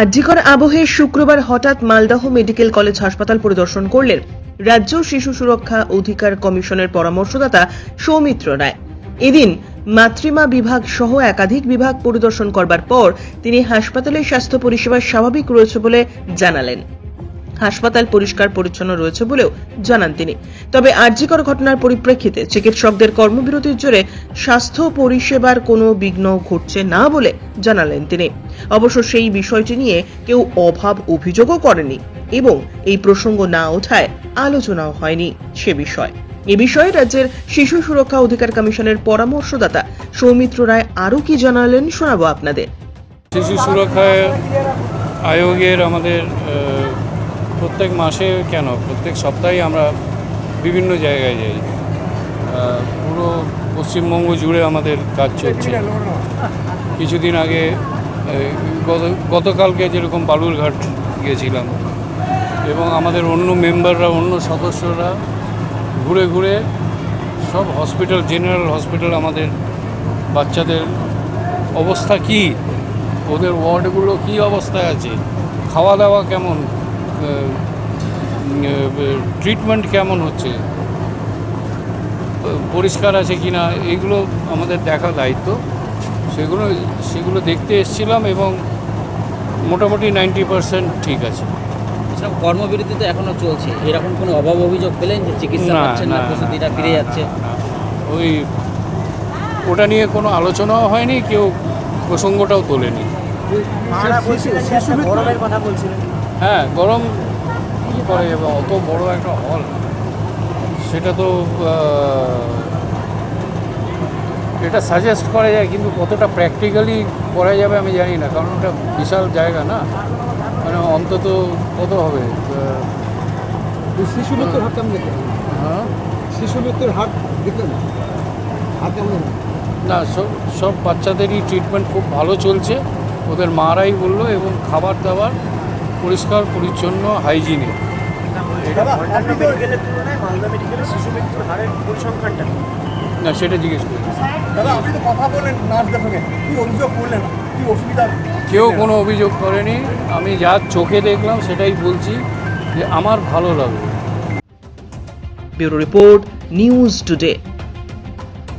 আরজিকর আবহে শুক্রবার হঠাৎ মালদহ মেডিকেল কলেজ হাসপাতাল পরিদর্শন করলেন রাজ্য শিশু সুরক্ষা অধিকার কমিশনের পরামর্শদাতা সৌমিত্র রায়। এদিন মাতৃমা বিভাগ সহ একাধিক বিভাগ পরিদর্শন করবার পর তিনি হাসপাতালের স্বাস্থ্য পরিষেবা স্বাভাবিক রয়েছে বলে জানালেন। হাসপাতাল পরিষ্কার পরিচ্ছন্ন রয়েছে বলেও জানান তিনি। তবে আর্যিকর ঘটনার পরিপ্রেক্ষিতে চিকিৎসকদের কর্মবিরতির জোরে স্বাস্থ্য পরিষেবার কোনো বিঘ্ন ঘটছে না বলে জানালেন তিনি। অবশ্য সেই বিষয়টি নিয়ে কেউ অভাব অভিযোগও করেনি এবং এই প্রসঙ্গ না ওঠায় আলোচনাও হয়নি সে বিষয়। এ বিষয়ে রাজ্যের শিশু সুরক্ষা অধিকার কমিশনের পরামর্শদাতা সৌমিত্র রায় আরও কি জানালেন শোনাবো আপনাদের। শিশু সুরক্ষা আয়োগের আমাদের প্রত্যেক মাসে কেন? প্রত্যেক সপ্তাহে আমরা বিভিন্ন জায়গায় যাই। পুরো পশ্চিমবঙ্গ জুড়ে আমাদের কাজ চলছে। কিছুদিন আগে গতকালকে যেরকম বালুরঘাট গিয়েছিলাম এবং আমাদের অন্য মেম্বাররা, অন্য সদস্যরা ঘুরে ঘুরে সব হসপিটাল, জেনারেল হসপিটাল আমাদের বাচ্চাদের অবস্থা কি? ওদের ওয়ার্ডগুলো কি অবস্থায় আছে? খাওয়া দাওয়া কেমন? ট্রিটমেন্ট কেমন হচ্ছে? পরিষ্কার আছে কি না? এগুলো আমাদের দেখা দায়িত্ব। সেগুলো সেগুলো দেখতে এসেছিলাম এবং মোটামুটি নাইনটি পার্সেন্ট ঠিক আছে। এছাড়াও কর্মবিরতি তো এখনও চলছে। এরকম কোনো অভাব অভিযোগ পেলেন যে চিকিৎসা পাচ্ছেন না ফিরে যাচ্ছে। ওই ওটা নিয়ে কোনো আলোচনাও হয়নি কেউ প্রসঙ্গটাও তোলেনি। কথা বলছিলেন। হ্যাঁ গরম কী করে যাবে অত বড় একটা হল সেটা তো এটা সাজেস্ট করা যায় কিন্তু কতটা প্র্যাকটিক্যালি করা যাবে আমি জানি না কারণ ওটা বিশাল জায়গা না? মানে অন্তত কত হবে? শিশু মৃত্যুর হার কেমন দেখলেন হ্যাঁ? শিশু মৃত্যুর হার দেখলেন কেমন না সব সব বাচ্চাদেরই ট্রিটমেন্ট খুব ভালো চলছে। ওদের মারাই বলল এবং খাবার দাবার পরিষ্কার পরিচ্ছন্ন হাইজিনে না সেটা জিজ্ঞেস করি। কেউ কোনো অভিযোগ করেনি। আমি যা চোখে দেখলাম সেটাই বলছি যে আমার ভালো লাগল। Bureau report news today.